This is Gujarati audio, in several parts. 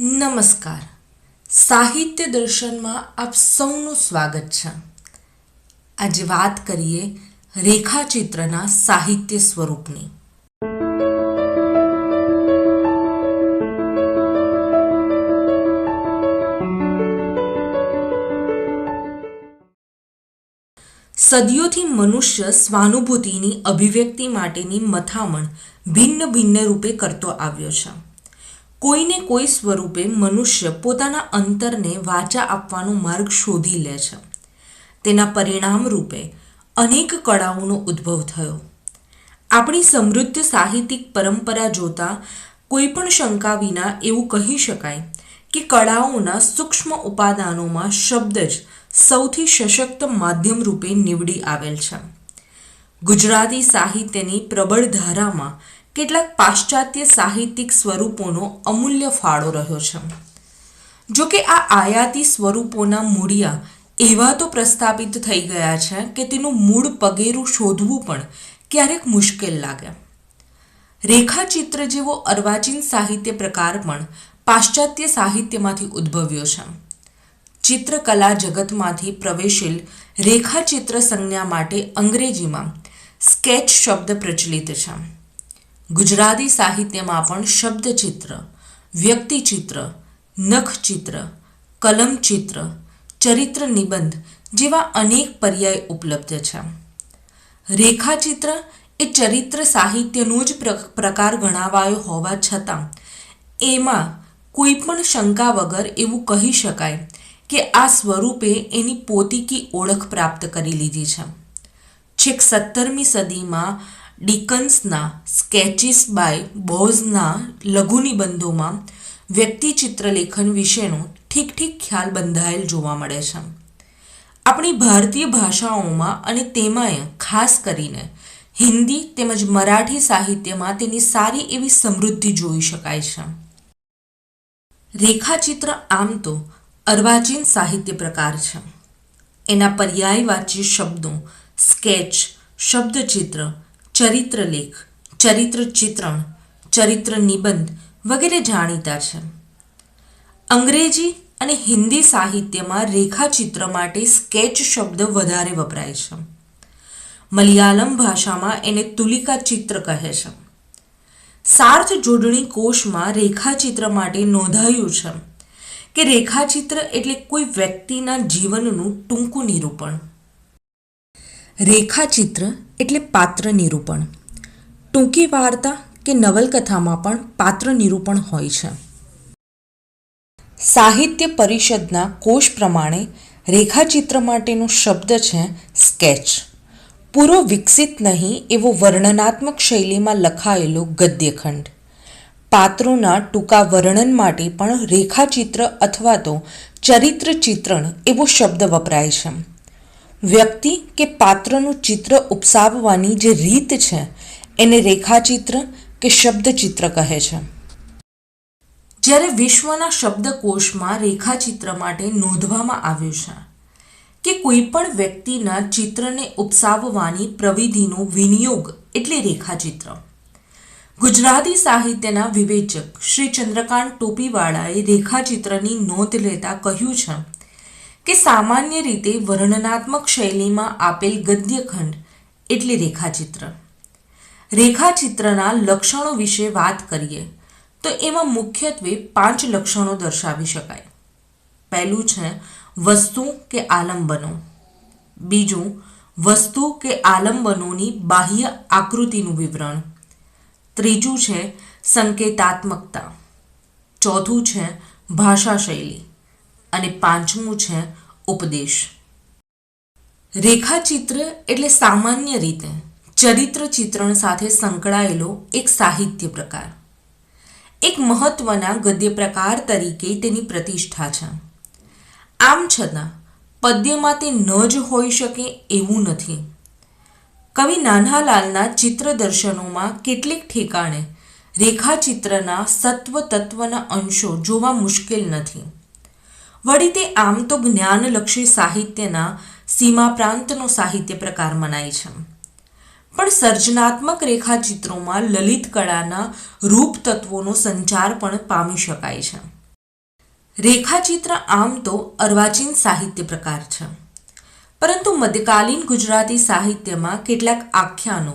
નમસ્કાર. સાહિત્ય દર્શનમાં આપ સૌનું સ્વાગત છે. આજે વાત કરીએ રેખાચિત્રના સાહિત્ય સ્વરૂપની. સદીઓથી મનુષ્ય સ્વાનુભૂતિની અભિવ્યક્તિ માટેની મથામણ ભિન્ન ભિન્ન રૂપે કરતો આવ્યો છે. કોઈને કોઈ સ્વરૂપે મનુષ્ય પોતાના અંતરને વાચા આપવાનો માર્ગ શોધી લે છે. તેના પરિણામ રૂપે અનેક કળાઓનો ઉદ્ભવ થયો. આપણી સમૃદ્ધ સાહિત્યિક પરંપરા જોતા કોઈ પણ શંકા વિના એવું કહી શકાય કે કળાઓના સૂક્ષ્મ ઉપાદાનોમાં શબ્દ જ સૌથી સશક્ત માધ્યમ રૂપે નીવડી આવેલ છે. ગુજરાતી સાહિત્યની પ્રબળ ધારામાં કેટલાક પાશ્ચાત્ય સાહિત્યિક સ્વરૂપોનો અમૂલ્ય ફાળો રહ્યો છે. જો કે આ આયાતી સ્વરૂપોના મૂળિયા એવા તો પ્રસ્થાપિત થઈ ગયા છે કે તેનું મૂળ પગેરું શોધવું પણ ક્યારેક મુશ્કેલ લાગે. રેખાચિત્ર જેવો અર્વાચીન સાહિત્ય પ્રકાર પણ પાશ્ચાત્ય સાહિત્યમાંથી ઉદ્ભવ્યો છે. ચિત્રકલા જગતમાંથી પ્રવેશેલ રેખાચિત્ર સંજ્ઞા માટે અંગ્રેજીમાં સ્કેચ શબ્દ પ્રચલિત છે. ગુજરાતી સાહિત્યમાં પણ શબ્દચિત્ર, વ્યક્તિચિત્ર, નખચિત્ર, કલમચિત્ર, ચરિત્ર નિબંધ જેવા અનેક પર્યાય ઉપલબ્ધ છે. રેખાચિત્ર એ ચરિત્ર સાહિત્યનો જ પ્રકાર ગણાવાયો હોવા છતાં, એમાં કોઈ પણ શંકા વગર એવું કહી શકાય કે આ સ્વરૂપે એની પોતીકી ઓળખ પ્રાપ્ત કરી લીધી છે. છેક સત્તરમી સદીમાં ડિકન્સના સ્કેચિસ બાય બોઝના લઘુ નિબંધોમાં વ્યક્તિ ચિત્રલેખન વિશેનો ઠીક ઠીક ખ્યાલ બંધાયેલ જોવા મળે છે. આપણી ભારતીય ભાષાઓમાં અને તેમાંય ખાસ કરીને હિન્દી તેમજ મરાઠી સાહિત્યમાં તેની સારી એવી સમૃદ્ધિ જોઈ શકાય છે. રેખાચિત્ર આમ તો અર્વાચીન સાહિત્ય પ્રકાર છે. એના પર્યાયવાચી શબ્દો સ્કેચ, શબ્દચિત્ર ચરિત્રલેખ ચરિત્ર ચિત્રણ, ચરિત્ર નિબંધ વગેરે જાણીતા છે. અંગ્રેજી અને હિન્દી સાહિત્યમાં રેખાચિત્ર માટે સ્કેચ શબ્દ વધારે વપરાય છે. મલયાલમ ભાષામાં એને તુલિકા ચિત્ર કહે છે. સાર્થ જોડણી કોષમાં રેખાચિત્ર માટે નોંધાયું છે કે રેખાચિત્ર એટલે કોઈ વ્યક્તિના જીવનનું ટૂંકું નિરૂપણ. રેખાચિત્ર એટલે પાત્ર નિરૂપણ. ટૂંકી વાર્તા કે નવલકથામાં પણ પાત્ર નિરૂપણ હોય છે. સાહિત્ય પરિષદના કોષ પ્રમાણે રેખાચિત્ર માટેનો શબ્દ છે સ્કેચ. પૂરો વિકસિત નહીં એવો વર્ણનાત્મક શૈલીમાં લખાયેલો ગદ્યખંડ. પાત્રોના ટૂંકા વર્ણન માટે પણ રેખાચિત્ર અથવા તો ચરિત્ર ચિત્રણ એવો શબ્દ વપરાય છે. વ્યક્તિ કે પાત્રનું ચિત્ર ઉપસાવવાની જે રીત છે, એને રેખાચિત્ર કે શબ્દચિત્ર કહે છે. જ્યારે વિશ્વના શબ્દકોશમાં રેખાચિત્ર માટે નોંધવામાં આવ્યું છે કે કોઈ પણ વ્યક્તિના ચિત્રને ઉપસાવવાની પ્રવિધિનો વિનિયોગ એટલે રેખાચિત્ર. ગુજરાતી સાહિત્યના વિવેચક શ્રી ચંદ્રકાંત ટોપીવાળાએ રેખાચિત્રની નોંધ લેતા કહ્યું છે કે સામાન્ય રીતે વર્ણનાત્મક શૈલીમાં આપેલ ગદ્યખંડ એટલે રેખાચિત્ર. રેખાચિત્રના લક્ષણો વિશે વાત કરીએ, તો એમાં મુખ્યત્વે પાંચ લક્ષણો દર્શાવી શકાય. પહેલું છે વસ્તુ કે આલંબનો. બીજું, વસ્તુ કે આલંબનોની બાહ્ય આકૃતિનું વિવરણ. ત્રીજું છે સંકેતાત્મકતા. ચોથું છે ભાષા શૈલી અને પાંચમું છે ઉપદેશ. રેખાચિત્ર એટલે સામાન્ય રીતે ચરિત્ર ચિત્રણ સાથે સંકળાયેલો એક સાહિત્ય પ્રકાર. એક મહત્વના ગદ્ય પ્રકાર તરીકે તેની પ્રતિષ્ઠા છે. આમ છતાં, પદ્યમાં તે ન જ હોઈ શકે એવું નથી. કવિ નાનાલાલના ચિત્ર દર્શનોમાં કેટલીક ઠેકાણે રેખાચિત્રના સત્વ તત્વના અંશો જોવા મુશ્કેલ નથી. વળી તે આમ તો જ્ઞાનલક્ષી સાહિત્યના સીમા પ્રાંતનો સાહિત્ય પ્રકાર મનાય છે. પણ સર્જનાત્મક રેખાચિત્રોમાં લલિત કળાના રૂપ તત્વોનો સંચાર પણ પામી શકાય છે. રેખાચિત્ર આમ તો અર્વાચીન સાહિત્ય પ્રકાર છે. પરંતુ મધ્યકાલીન ગુજરાતી સાહિત્યમાં કેટલાક આખ્યાનો,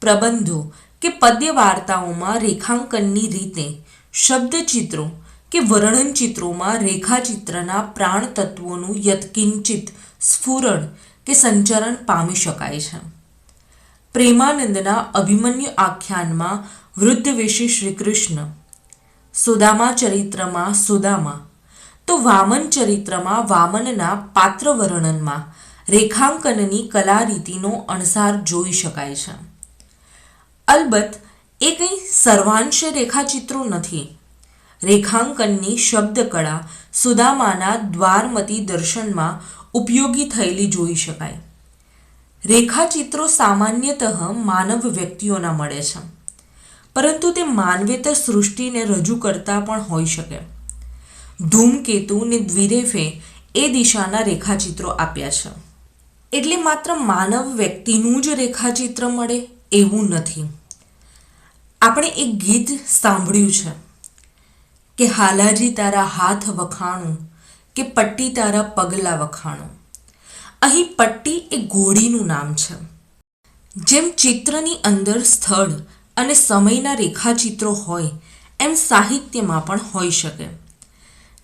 પ્રબંધો કે પદ્ય વાર્તાઓમાં રેખાંકનની રીતે શબ્દચિત્રો કે વર્ણન ચિત્રોમાં રેખાચિત્રના પ્રાણ તત્વોનું યત્કિંચિત સ્ફુરણ કે સંચરણ પામી શકાય છે. પ્રેમાનંદના અભિમન્યુ આખ્યાનમાં વૃદ્ધ વિશે શ્રી કૃષ્ણ સુદામા ચરિત્રમાં સુદામા, તો વામન ચરિત્રમાં વામનના પાત્ર વર્ણનમાં રેખાંકનની કલારીતિનો અણસાર જોઈ શકાય છે. અલબત્ત, એ કંઈ સર્વાંશ રેખાચિત્રો નથી રેખાંકનની શબ્દકળા સુદામાના દ્વારમતી દર્શનમાં ઉપયોગી થયેલી જોઈ શકાય. રેખાચિત્રો સામાન્યતઃ માનવ વ્યક્તિઓના મળે છે, પરંતુ તે માનવેતર સૃષ્ટિને રજૂ કરતા પણ હોઈ શકે. ધૂમકેતુ ને દ્વિરેફે એ દિશાના રેખાચિત્રો આપ્યા છે. એટલે માત્ર માનવ વ્યક્તિનું જ રેખાચિત્ર મળે એવું નથી. આપણે એક ગીત સાંભળ્યું છે. કે હાલાજી તારા હાથ વખાણું કે પટ્ટી તારા પગલા વખાણું. અહીં પટ્ટી એ ઘોડીનું નામ છે. જેમ ચિત્રની અંદર સ્થળ અને સમયના રેખાચિત્રો હોય, એમ સાહિત્યમાં પણ હોઈ શકે.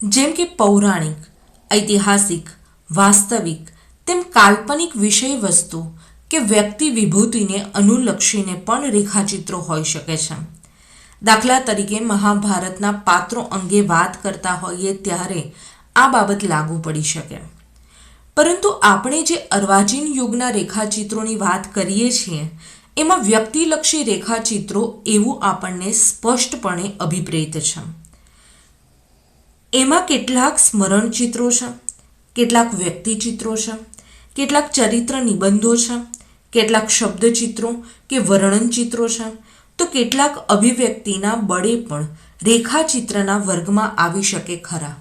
જેમ કે પૌરાણિક, ઐતિહાસિક, વાસ્તવિક, તેમ કાલ્પનિક વિષય વસ્તુ કે વ્યક્તિ વિભૂતિને અનુલક્ષીને પણ રેખાચિત્રો હોઈ શકે છે. દાખલા તરીકે મહાભારતના પાત્રો અંગે વાત કરતા હોઈએ ત્યારે આ બાબત લાગુ પડી શકે. પરંતુ આપણે જે અર્વાચીન યુગના રેખાચિત્રોની વાત કરીએ છીએ, એમાં વ્યક્તિલક્ષી રેખાચિત્રો એવું આપણને સ્પષ્ટપણે અભિપ્રેત છે. એમાં કેટલાક સ્મરણ ચિત્રો છે, કેટલાક વ્યક્તિચિત્રો છે, કેટલાક ચરિત્ર નિબંધો છે, કેટલાક શબ્દચિત્રો કે વર્ણન ચિત્રો છે તો કેટલાક અભિવ્યક્તિના બળે પણ રેખાચિત્રના વર્ગમાં આવી શકે ખરા.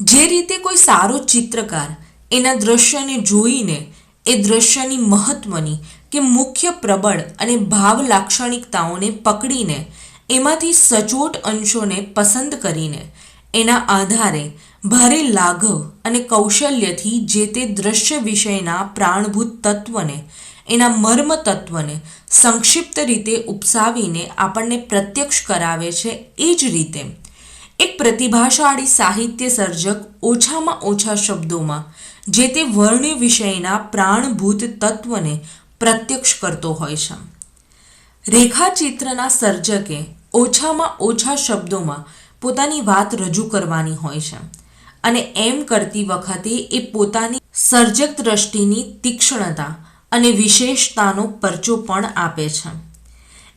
જે રીતે કોઈ સારો ચિત્રકાર એના દ્રશ્યને જોઈને એ દ્રશ્યની મહત્વની કે મુખ્ય પ્રબળ અને ભાવ લાક્ષણિકતાઓને પકડીને એમાંથી સચોટ અંશોને પસંદ કરીને એના આધારે ભારે લાઘવ અને કૌશલ્યથી જે તે દ્રશ્ય વિષયના પ્રાણભૂત તત્વને એના મર્મ તત્વને સંક્ષિપ્ત રીતે ઉપસાવીને આપણને પ્રત્યક્ષ કરાવે છે એ જ રીતે. એક પ્રતિભાશાળી સાહિત્ય સર્જક ઓછામાં ઓછા શબ્દોમાં, જે તે વર્ણ્ય વિષયના પ્રાણભૂત તત્વને પ્રત્યક્ષ કરતો હોય છે. રેખાચિત્રના સર્જકે ઓછામાં ઓછા શબ્દોમાં પોતાની વાત રજૂ કરવાની હોય છે અને એમ કરતી વખતે એ પોતાની સર્જક દ્રષ્ટિની તીક્ષ્ણતા અને વિશેષતાનો પરચો પણ આપે છે.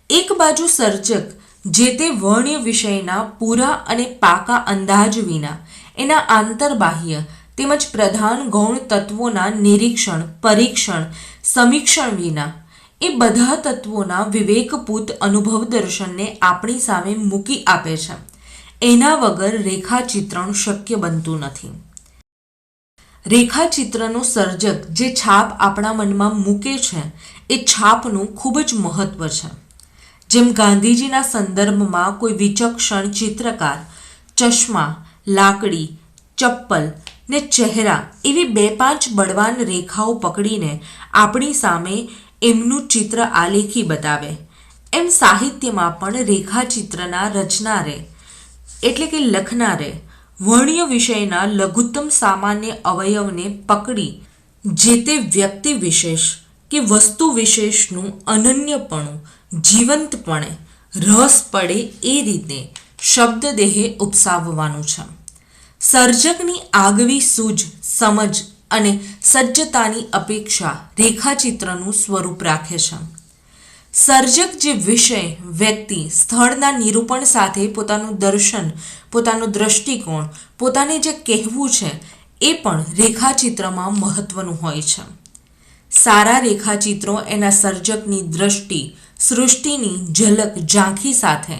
એક બાજુ સર્જક, જે તે વર્ણ્ય વિષયના પૂરા અને પાકા અંદાજ વિના, એના આંતરબાહ્ય તેમજ પ્રધાન ગૌણ તત્વોના નિરીક્ષણ, પરીક્ષણ, સમીક્ષણ વિના, એ બધા તત્વોના વિવેકપૂત અનુભવ દર્શનને આપણી સામે મૂકી આપે છે. એના વગર રેખાચિત્રણ શક્ય બનતું નથી. રેખાચિત્રનો સર્જક જે છાપ આપણા મનમાં મૂકે છે, એ છાપનું ખૂબ જ મહત્વ છે. જેમ ગાંધીજીના સંદર્ભમાં કોઈ વિચક્ષણ ચિત્રકાર ચશ્મા, લાકડી, ચપ્પલ ને ચહેરા એવી બે પાંચ બળવાન રેખાઓ પકડીને આપણી સામે એમનું ચિત્ર આલેખી બતાવે. એમ સાહિત્યમાં પણ રેખાચિત્રના રચનારે એટલે કે લખનારે વર્ણ્ય વિષયના લઘુત્તમ સામાન્ય અવયવને પકડી, જે તે વ્યક્તિ વિશેષ કે વસ્તુ વિશેષનું અનન્યપણું, જીવંતપણે રસ પડે એ રીતે શબ્દદેહે ઉપસાવવાનું છે. સર્જકની આગવી સૂઝ, સમજ અને સજ્જતાની અપેક્ષા રેખાચિત્રનું સ્વરૂપ રાખે છે. સર્જક જે વિષય, વ્યક્તિ, સ્થળના નિરૂપણ સાથે પોતાનું દર્શન, પોતાનો દ્રષ્ટિકોણ, પોતાને જે કહેવું છે, એ પણ રેખાચિત્રમાં મહત્વનું હોય છે. સારા રેખાચિત્રો એના સર્જકની દ્રષ્ટિ, સૃષ્ટિની ઝલક ઝાંખી સાથે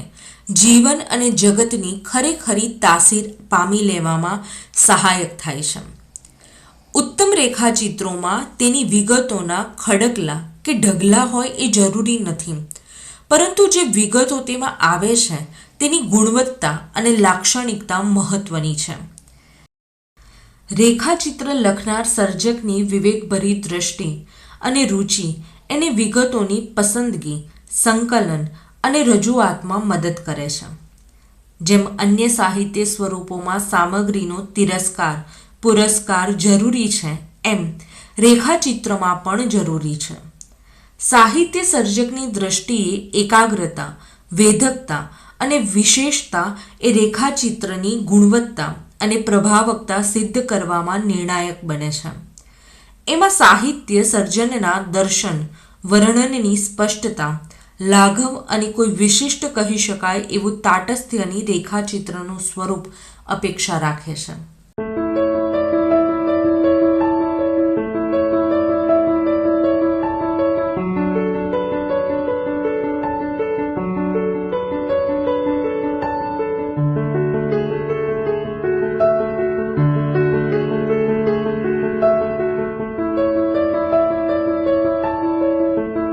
જીવન અને જગતની ખરેખરી તાસીર પામી લેવામાં સહાયક થાય છે. ઉત્તમ રેખાચિત્રોમાં તેની વિગતોના ખડકલા કે ઢગલા હોય એ જરૂરી નથી. પરંતુ જે વિગતો તેમાં આવે છે, તેની ગુણવત્તા અને લાક્ષણિકતા મહત્વની છે. રેખાચિત્ર લખનાર સર્જકની વિવેકભરી દ્રષ્ટિ અને રુચિ એને વિગતોની પસંદગી, સંકલન અને રજૂઆતમાં મદદ કરે છે. જેમ અન્ય સાહિત્ય સ્વરૂપોમાં સામગ્રીનો તિરસ્કાર, પુરસ્કાર જરૂરી છે, એમ રેખાચિત્રમાં પણ જરૂરી છે. સાહિત્ય સર્જકની દ્રષ્ટિએ એકાગ્રતા, વેધકતા અને વિશેષતા એ રેખાચિત્રની ગુણવત્તા અને પ્રભાવકતા સિદ્ધ કરવામાં નિર્ણાયક બને છે. એમાં સાહિત્ય સર્જનના દર્શન, વર્ણનની સ્પષ્ટતા, લાઘવ અને કોઈ વિશિષ્ટ કહી શકાય એવું તાટસ્થ્યની રેખાચિત્રનું સ્વરૂપ અપેક્ષા રાખે છે.